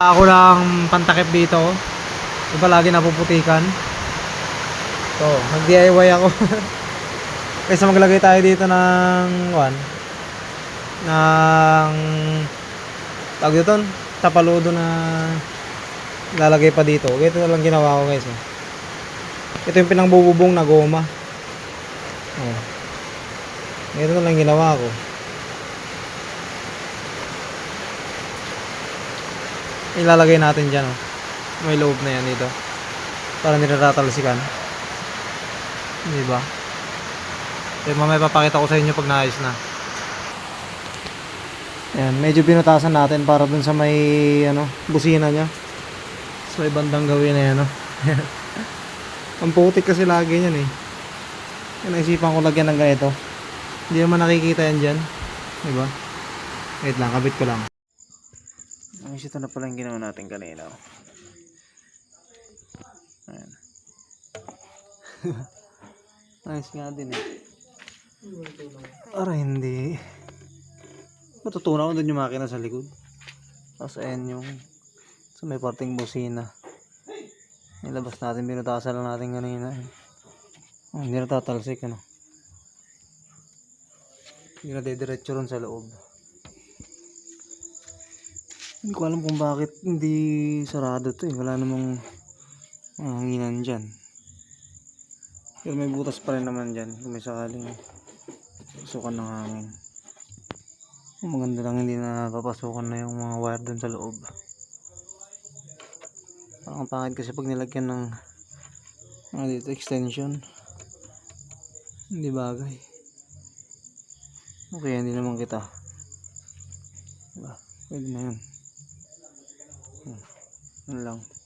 Ako lang pantakip dito. Iba lagi napuputikan. So, nag-DIY ako. Kaysa maglagay tayo dito ng one ng tawag dito tapaludo na lalagay pa dito. Ito lang ginawa ko guys. oh. Ito yung pinangbububong na goma. Oh. Ito lang ginawa ko. Ilalagay natin dyan oh. May loob na yan dito. Para nilaratalsikan. Di ba? Kaya mamaya papakita ko sa inyo pag naayos na. Ayan, medyo binutasan natin para dun sa may ano, busina niya. Sa may bandang gawin na yan, no? Ang putik kasi lagi yan eh. Kaya naisipan ko lagyan ng ganito. Hindi naman nakikita yan dyan. Di ba? Wait lang, kabit ko lang. Ang ito na pala yung ginawa natin kanina. Ayan. nice nga din eh. Para hindi. Matutunan ko doon yung makina sa likod. Tapos ayan yung sa may parting busina. Nilabas natin, binutasan lang natin kanina. Oh, hindi na tatalsik ano. Hindi na didiretso ron sa loob. Hindi ko alam kung bakit hindi sarado to eh. Wala namang hanginan dyan. Pero may butas pa rin naman dyan kung may sakaling pasukan ng hangin. Ang Maganda lang hindi na papasukan na yung mga wire dun sa loob. Parang ang pangit kasi pag nilagyan ng ano dito, extension. Hindi bagay. Okay, hindi naman kita. Diba? Pwede na yun. Ano lang.